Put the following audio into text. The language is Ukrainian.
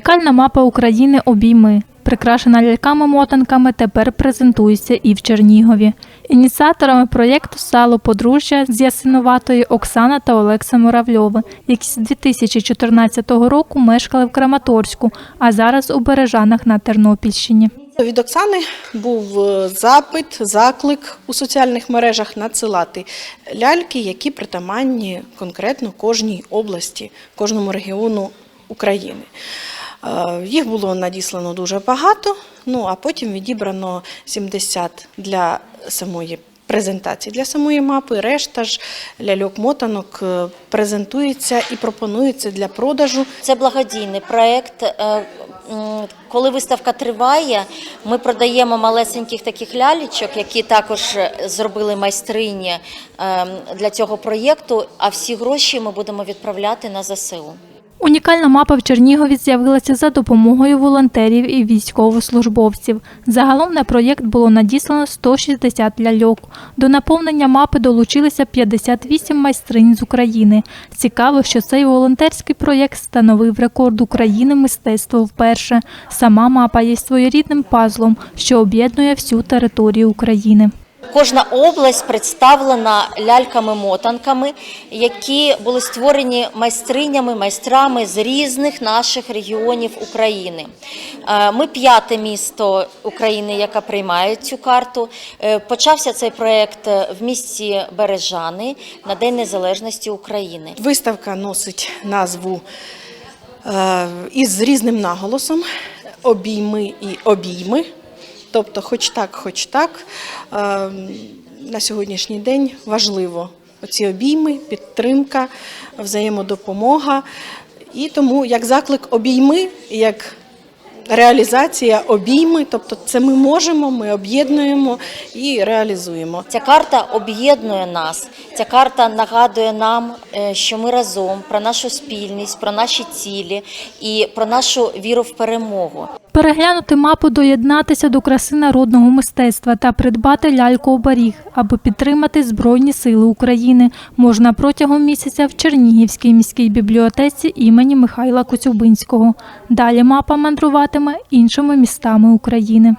Унікальна мапа України обійми. Прикрашена ляльками-мотанками тепер презентується і в Чернігові. Ініціаторами проєкту стало подружжя з Ясиноватої Оксана та Олекса Муравльови, які з 2014 року мешкали в Краматорську, а зараз у Бережанах на Тернопільщині. Від Оксани був е, запит, заклик у соціальних мережах надсилати ляльки, які притаманні конкретно кожній області, кожному регіону України. Е, Їх було надіслано дуже багато, ну а потім відібрано 70 для самої презентації, для самої мапи. Решта ж ляльок-мотанок е, презентується і пропонується для продажу Це благодійний проект. Е, Коли виставка триває, ми продаємо малесеньких таких лялечок, які також зробили майстрині е, для цього проєкту. А всі гроші ми будемо відправляти на ЗСУ. Унікальна мапа в Чернігові з'явилася за допомогою волонтерів і військовослужбовців. Загалом на проєкт було надіслано 160 ляльок. До наповнення мапи долучилися 58 майстринь з України. Цікаво, що цей волонтерський проєкт становив рекорд України мистецтво вперше. Сама мапа є своєрідним пазлом, що об'єднує всю територію України. Кожна область представлена ляльками-мотанками, які були створені майстринями, майстрами з різних наших регіонів України. Е, Ми п'яте місто України, яка приймає цю карту. Е, Почався цей проект в місті Бережани на День Незалежності України. Виставка носить назву е, із різним наголосом обійми і обійми. Тобто, хоч так, хоч так. Е, на сьогоднішній день важливо оці обійми, підтримка, взаємодопомога. І тому як заклик обійми, як реалізація обійми, тобто це ми можемо, ми об'єднуємо і реалізуємо. Ця карта об'єднує нас. Ця карта нагадує нам, е, що ми разом про нашу спільність, про наші цілі і про нашу віру в перемогу. Переглянути мапу, доєднатися до краси народного мистецтва та придбати ляльку оберіг, аби підтримати Збройні Сили України, можна протягом місяця в Чернігівській міській бібліотеці імені Михайла Коцюбинського. Далі мапа мандруватиме іншими містами України.